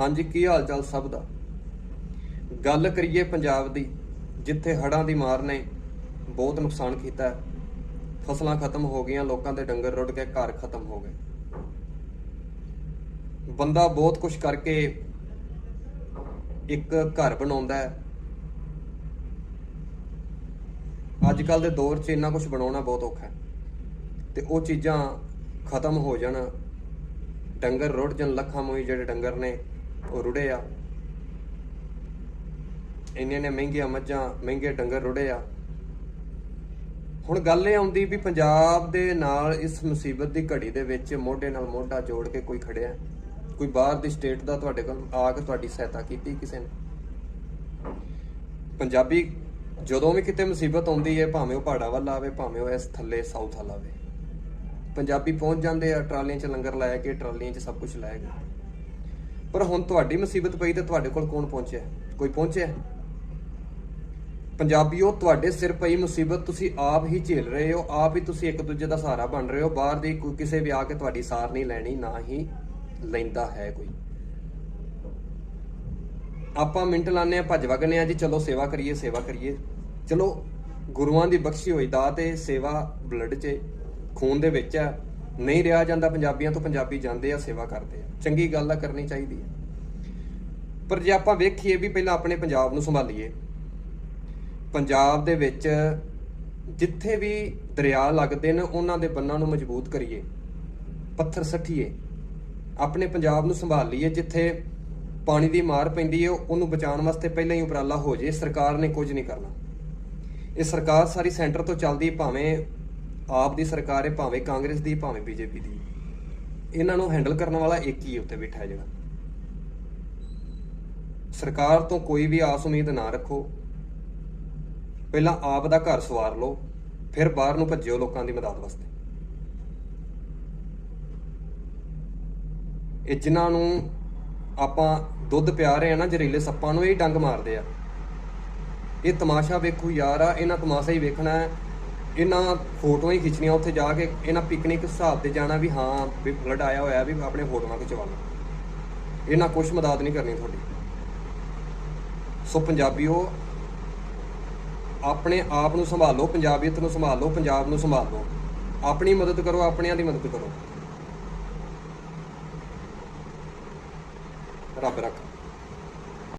ਹਾਂਜੀ, ਕੀ ਹਾਲ ਚਾਲ ਸਭ ਦਾ? ਗੱਲ ਕਰੀਏ ਪੰਜਾਬ ਦੀ, ਜਿੱਥੇ ਹੜ੍ਹਾਂ ਦੀ ਮਾਰ ਨੇ ਬਹੁਤ ਨੁਕਸਾਨ ਕੀਤਾ। ਹੈ ਫਸਲਾਂ ਖਤਮ ਹੋ ਗਈਆਂ, ਲੋਕਾਂ ਦੇ ਡੰਗਰ ਰੁੜ ਕੇ ਘਰ ਖਤਮ ਹੋ ਗਏ। ਬੰਦਾ ਬਹੁਤ ਕੁਝ ਕਰਕੇ ਇੱਕ ਘਰ ਬਣਾਉਂਦਾ ਹੈ। ਅੱਜ ਕੱਲ ਦੇ ਦੌਰ 'ਚ ਇੰਨਾ ਕੁਝ ਬਣਾਉਣਾ ਬਹੁਤ ਔਖਾ ਹੈ। ਤੇ ਉਹ ਚੀਜ਼ਾਂ ਖਤਮ ਹੋ ਜਾਣ, ਡੰਗਰ ਰੁੜ ਜਾਣ, ਲੱਖਾਂ ਮੋਈ ਜਿਹੜੇ ਡੰਗਰ ਨੇ ਉਹ ਰੁੜੇ ਆ। ਇੰਨੇ ਨੇ ਮਹਿੰਗੀਆਂ ਮੱਝਾਂ, ਮਹਿੰਗੇ ਡੰਗਰ ਰੁੜੇ ਆ। ਹੁਣ ਗੱਲ ਇਹ ਆਉਂਦੀ ਵੀ ਪੰਜਾਬ ਦੇ ਨਾਲ ਇਸ ਮੁਸੀਬਤ ਦੀ ਘੜੀ ਦੇ ਵਿੱਚ ਮੋਢੇ ਨਾਲ ਮੋਢਾ ਜੋੜ ਕੇ ਕੋਈ ਖੜਿਆ ਕੋਈ ਬਾਹਰ ਦੀ ਸਟੇਟ ਦਾ ਤੁਹਾਡੇ ਕੋਲ ਆ ਕੇ ਤੁਹਾਡੀ ਸਹਾਇਤਾ ਕੀਤੀ ਕਿਸੇ ਨੇ? ਪੰਜਾਬੀ ਜਦੋਂ ਵੀ ਕਿਤੇ ਮੁਸੀਬਤ ਆਉਂਦੀ ਹੈ, ਭਾਵੇਂ ਉਹ ਪਹਾੜਾਂ ਵੱਲ ਆਵੇ, ਭਾਵੇਂ ਉਹ ਇਸ ਥੱਲੇ ਸਾਊਥ ਵੱਲ ਆਵੇ। ਪੰਜਾਬੀ ਪਹੁੰਚ ਜਾਂਦੇ ਆ, ਟਰਾਲੀਆਂ 'ਚ ਲੰਗਰ ਲਾਇਆ ਕੇ, ਟਰਾਲੀਆਂ 'ਚ ਸਭ ਕੁਝ ਲਾਇਆ ਗਿਆ। ਪਰ ਹੁਣ ਤੁਹਾਡੀ ਮੁਸੀਬਤ ਪਈ ਤੇ ਤੁਹਾਡੇ ਕੋਲ ਕੌਣ ਪਹੁੰਚਿਆ? ਕੋਈ ਪਹੁੰਚਿਆ? ਪੰਜਾਬੀਓ, ਤੁਹਾਡੇ ਸਿਰ ਪਈ ਮੁਸੀਬਤ ਤੁਸੀਂ ਆਪ ਹੀ ਝੇਲ ਰਹੇ ਹੋ, ਆਪ ਹੀ ਤੁਸੀਂ ਇੱਕ ਦੂਜੇ ਦਾ ਸਹਾਰਾ ਬਣ ਰਹੇ ਹੋ। ਬਾਹਰ ਦੀ ਕੋਈ ਕਿਸੇ ਵੀ ਆ ਕੇ ਤੁਹਾਡੀ ਸਾਰ ਨਹੀਂ ਲੈਣੀ, ਨਾ ਹੀ ਲੈਂਦਾ ਹੈ ਕੋਈ। ਆਪਾਂ ਮਿੰਟ ਲਾਣੇ ਆ ਭੱਜ ਵਗਨੇ ਆ ਜੀ। ਚਲੋ, ਸੇਵਾ ਕਰੀਏ ਸੇਵਾ ਕਰੀਏ। ਚਲੋ, ਗੁਰੂਆਂ ਦੀ ਬਖਸ਼ੀ ਹੋਈ ਦਾਤ ਇਹ ਸੇਵਾ ਬਲੱਡ 'ਚ ਖੂਨ ਦੇ ਵਿੱਚ ਆ ਨਹੀਂ ਰਿਹਾ ਜਾਂਦਾ, ਪੰਜਾਬੀਆਂ ਤੋਂ ਪੰਜਾਬੀ ਜਾਂਦੇ ਆ, ਸੇਵਾ ਕਰਦੇ ਆ। ਚੰਗੀ ਗੱਲ ਆ ਕਰਨੀ ਚਾਹੀਦੀ ਹੈ ਪਰ ਜੇ ਆਪਾਂ ਵੇਖੀਏ ਵੀ ਪਹਿਲਾਂ ਆਪਣੇ ਪੰਜਾਬ ਨੂੰ ਸੰਭਾਲੀਏ, ਪੰਜਾਬ ਦੇ ਵਿੱਚ ਜਿੱਥੇ ਵੀ ਦਰਿਆ ਲੱਗਦੇ ਨੇ, ਉਹਨਾਂ ਦੇ ਬੰਨਾਂ ਨੂੰ ਮਜ਼ਬੂਤ ਕਰੀਏ, ਪੱਥਰ ਸੱਠੀਏ ਆਪਣੇ ਪੰਜਾਬ ਨੂੰ ਸੰਭਾਲ ਲਈਏ, ਜਿੱਥੇ ਪਾਣੀ ਦੀ ਮਾਰ ਪੈਂਦੀ ਹੈ ਉਹਨੂੰ ਬਚਾਉਣ ਵਾਸਤੇ ਪਹਿਲਾਂ ਹੀ ਉਪਰਾਲਾ ਹੋ ਜੇ, ਸਰਕਾਰ ਨੇ ਕੁਝ ਨਹੀਂ ਕਰਨਾ। ਇਹ ਸਰਕਾਰ ਸਾਰੀ ਸੈਂਟਰ ਤੋਂ ਚੱਲਦੀ, ਭਾਵੇਂ ਆਪ ਦੀ ਸਰਕਾਰ ਹੈ, ਭਾਵੇਂ ਕਾਂਗਰਸ ਦੀ, ਭਾਵੇਂ ਬੀਜੇਪੀ ਦੀ। ਇਹਨਾਂ ਨੂੰ ਹੈਂਡਲ ਕਰਨ ਵਾਲਾ ਇੱਕ ਹੀ ਉੱਤੇ ਬੈਠਾ ਹੈ ਜਿਹੜਾ। ਸਰਕਾਰ ਤੋਂ ਕੋਈ ਵੀ ਆਸ ਉਮੀਦ ਨਾ ਰੱਖੋ। ਪਹਿਲਾਂ ਆਪ ਦਾ ਘਰ ਸਵਾਰ ਲਓ, ਫਿਰ ਬਾਹਰ ਨੂੰ ਭੱਜਿਓ ਲੋਕਾਂ ਦੀ ਮਦਦ ਵਾਸਤੇ। ਇਹ ਜਿਨ੍ਹਾਂ ਨੂੰ ਆਪਾਂ ਦੁੱਧ ਪਿਆ ਰਹੇ ਆ ਨਾ, ਜ਼ਹਿਰੀਲੇ ਸੱਪਾਂ ਨੂੰ ਇਹ ਡੰਗ ਮਾਰਦੇ ਆ। ਇਹ ਤਮਾਸ਼ਾ ਵੇਖੋ ਯਾਰ ਆ, ਇਹਨਾਂ ਤਮਾਸ਼ਾ ਹੀ ਵੇਖਣਾ ਹੈ। ਇਹਨਾਂ ਫੋਟੋਆਂ ਹੀ ਖਿੱਚਣੀਆਂ ਉੱਥੇ ਜਾ ਕੇ, ਇਹਨਾਂ ਪਿਕਨਿਕ ਹਿਸਾਬ ਤੇ ਜਾਣਾ ਵੀ ਹਾਂ, ਵੀ ਫਲੱਡ ਆਇਆ ਹੋਇਆ ਵੀ ਆਪਣੇ ਫੋਟੋਆਂ ਖਿਚਵਾ ਲਓ। ਇਹਨਾਂ ਕੁਛ ਮਦਦ ਨਹੀਂ ਕਰਨੀ ਤੁਹਾਡੀ। ਸੋ ਪੰਜਾਬੀਓ, ਆਪਣੇ ਆਪ ਨੂੰ ਸੰਭਾਲੋ, ਪੰਜਾਬੀਅਤ ਨੂੰ ਸੰਭਾਲੋ, ਪੰਜਾਬ ਨੂੰ ਸੰਭਾਲੋ। ਆਪਣੀ ਮਦਦ ਕਰੋ, ਆਪਣਿਆਂ ਦੀ ਮਦਦ ਕਰੋ। ਰੱਬ ਰੱਖ।